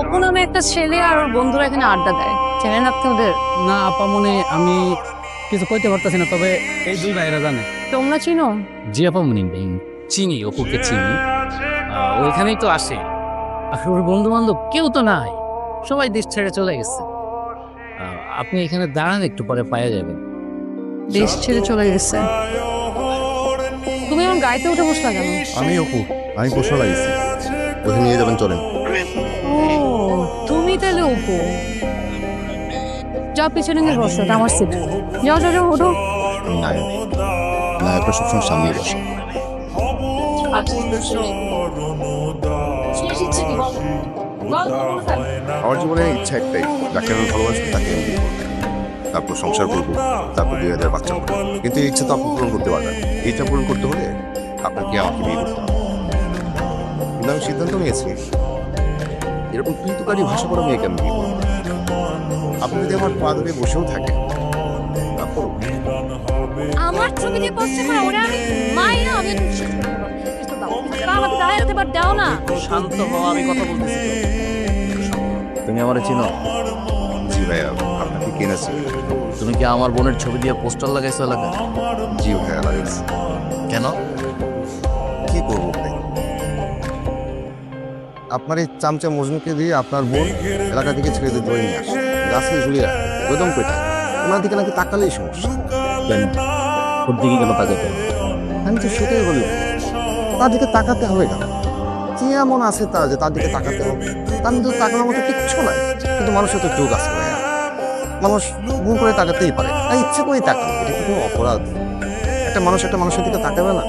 অপু নামে একটা ছেলে আর ওর বন্ধুরা এখানে আড্ডা দেয়। চেনেন আপনি ওদের? না আপা মনে আমি কিছু কইতে পারতেছি না তবে এই দুই ভাইরা জানে। তোমরা চিনো? জি আপা মনে চিনি অপুকে চিনি। ওইখানেই তো আসে। আর ওর বন্ধু বান্ধব কেউ তো নাই। সবাই দেশ ছেড়ে চলে গেছে। আপনি এখানে দাঁড়ান একটু পরে পাওয়া যাবেন। দেশ ছেড়ে চলে গেছে? তুমি আমার গাড়িতে উঠে বসলা কেন? আমি অপু আমি প্রশ্ন লাগিয়েছি ওখানে নিয়ে যাবেন চলেন। ও তুমি তাহলে অপু যাও পিছনে গিয়ে বসো এটা আমার সিট যাও যাও যাও ওঠো। আমি নায়ক। নায়করা সবসময় সামনে বসে। আমার জীবনে ইচ্ছা একটাই যাকে আমি ভালোবাসবো তাকে আমি তারপর সংসার করব তারপর দুই হাজার বাচ্চা করব। কিন্তু এই ইচ্ছা তো আপনি পূরণ করতে পারবেন ইচ্ছা পূরণ করতে হলে আপনাকে আমাকে বিয়ে করতে হবে। কিন্তু আমি সিদ্ধান্ত নিয়েছি। এরকম কৃতকারী ভাষা করে মেয়েকে আমি বিয়ে করব না। আপনি যদি আমার পা ধরে বসেও থাকেন তারপর আমার ওরে আমি মাইয়া আমি আমাকে দাঁড়াতে পার দাও না। শান্ত হওয়া আমি কথা বলতেছি। তুমি আমার চিনো? জি ভাইয়া আপনাকে কিনেছি। তুমি কি আমার বোনের ছবি দিয়ে পোস্টার লাগাইছো এলাকায়? জি ভাইয়া লাগাইছি কেন? কি করব ভাই? আপনার এই চামচা মজনুকে দিয়ে আপনার বোন এলাকা থেকে ছেড়ে দিয়ে ধরে নিয়ে আসে। গাছে ঝুলিয়ে রাখে বেদম পেটা। ওনার দিকে নাকি তাকালেই সমস্যা। ওর দিকে তাকাইতে আমি তো সেটাই বলি। তার দিকে তাকাতে হবে কেন? কি এমন আছে তা যে তার দিকে তাকাতে হবে? তার কিন্তু তাকানোর মতো কিচ্ছু নাই। কিন্তু মানুষের তো চোখ আছে মানুষ ভুল করে তাকাতেই পারে। আর ইচ্ছে করেই তাকাবে এটা কি কোনো অপরাধ? একটা মানুষ একটা মানুষের দিকে তাকাবে না?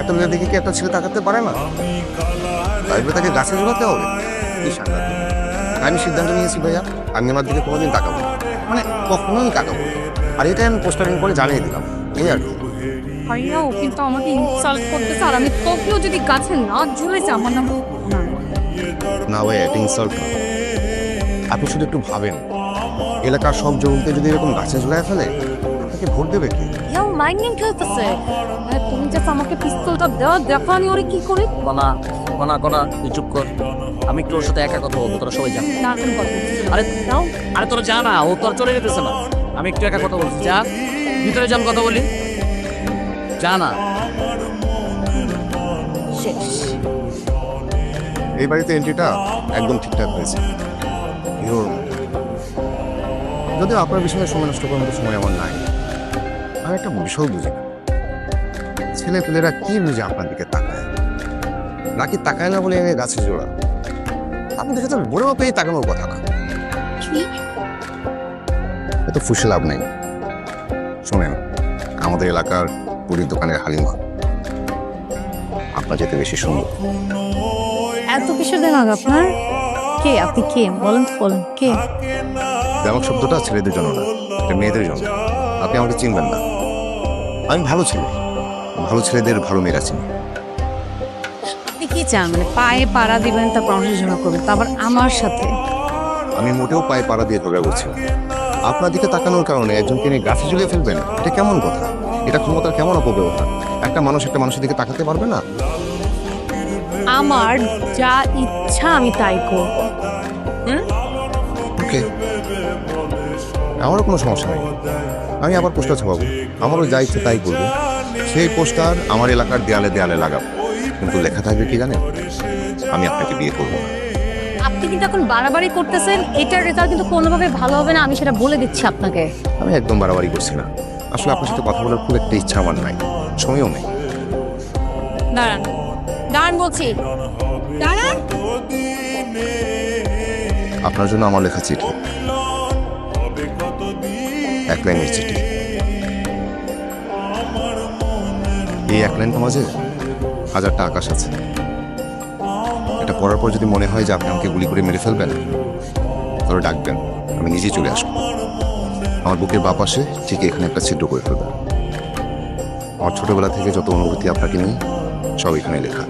একটা মেয়ের দিকে কি একটা ছেলে তাকাতে পারে না? তাই বলে তাকে গাছে ঝোলাতে হবে। কি সাংঘাতিক। আমি সিদ্ধান্ত নিয়েছি ভাইয়া আমি আমার দিকে কোনোদিন তাকাবো না। মানে কখনোই তাকাবো না। আর এটা আমি পোস্টারিং করে জানিয়ে দিলাম। এই আর কি। ভাইয়া কিন্তু আমাকে ইনসাল্ট করতেছে। আর আমি যদি গাছে না ঝুলেছে আমার নাম না না ভাই এটা ইনসাল্ট আপনি শুধু একটু ভাবেন। এলাকার সব জমিতে যদি এরকম গাছে ঝুলাই ফেলে আপনাকে ভোট দেবে কি? ইয়া মাইন্ড খেলতেছে। তুমি জাস্ট আমাকে পিস্তলটা দাও দেখো আমি ওরে কি করি। কনা কনা কনা তুই চুপ কর। আমি একটু ওর সাথে একা কথা বলব তোরা সবাই যা। না তুমি কথা আরে দাও আরে তোরা যা না ও তো আর চলে যেতেছে না। আমি একটু একা কথা বলছি যা। ভিতরে যান কথা বলি। যা না। এই বাড়িতে এন্ট্রিটা একদম ঠিকঠাক হয়েছে। Your- যদিও আপনার বিষয়ে সময় নষ্ট করার মতো সময় আমার নাই। আমি একটা বিষয় বুঝি না। ছেলে পেলেরা কি বুঝে আপনার দিকে তাকায়? নাকি তাকায় না বলে এনে গাছে জোড়া? আপনি দেখে তো বড় পেয়ে তাকানোর কথা না। এত ফুসে লাভ নেই। শোনেন আমাদের এলাকার পুরীর দোকানের হালিমা। আপনার যেতে বেশি সুন্দর। এত কিসের দেমাগ আপনার? কে? আপনি কে? বলেন তো বলেন কে? ব্যাপক শব্দটা ছেলেদের জন্য না এটা মেয়েদের জন্য। আপনি আমাকে চিনবেন না। আমি ভালো ছেলে ভালো ছেলেদের ভালো মেয়েরা চিনি। আপনি কি চান? মানে পায়ে পাড়া দিবেন তারপর অনুশোচনা করবেন তারপর আমার সাথে? আমি মোটেও পায়ে পাড়া দিয়ে ঝগড়া করছি না। আপনার দিকে তাকানোর কারণে একজনকে নিয়ে গাছে ঝুলিয়ে ফেলবেন এটা কেমন কথা? এটা ক্ষমতার কেমন অপব্যবহার? একটা মানুষ একটা মানুষের দিকে তাকাতে পারবে না? আমার যা ইচ্ছা আমি তাই করব। ওকে আমারও কোনো সমস্যা নেই। আমি আবার পোস্টার ছাপাবো আমারও যা ইচ্ছে তাই করব। সেই পোস্টার আমার এলাকার দেয়ালে দেয়ালে লাগাবো। কিন্তু লেখা থাকবে কি জানেন? আমি আপনাকে বিয়ে করব না। আপনি কিন্তু এখন বাড়াবাড়ি করতেছেন এটার রেজাল্ট কিন্তু কোনোভাবে ভালো হবে না আমি সেটা বলে দিচ্ছি আপনাকে। আমি একদম বাড়াবাড়ি করছি না। আসলে আপনার সাথে কথা বলার খুব একটা ইচ্ছা আমার নাই। সময়ও নেই। দাঁড়ান। দাঁড়ান বলছি। দাঁড়ান। আপনার জন্য আমার লেখা চিঠি। এক চিঠি এই এক লাইন মাঝে হাজারটা আকাশ আছে, এটা পড়ার পর যদি মনে হয় যে আপনি আমাকে গুলি করে মেরে ফেলবেন, তাহলে ডাকবেন, আমি নিজেই চলে আসব। আমার বুকের বাঁ পাশে ঠিক এখানে একটা ছিদ্র করে ফেলবেন। আমার ছোটবেলা থেকে যত অনুভূতি আপনাকে নিয়ে, সব এখানে লেখা।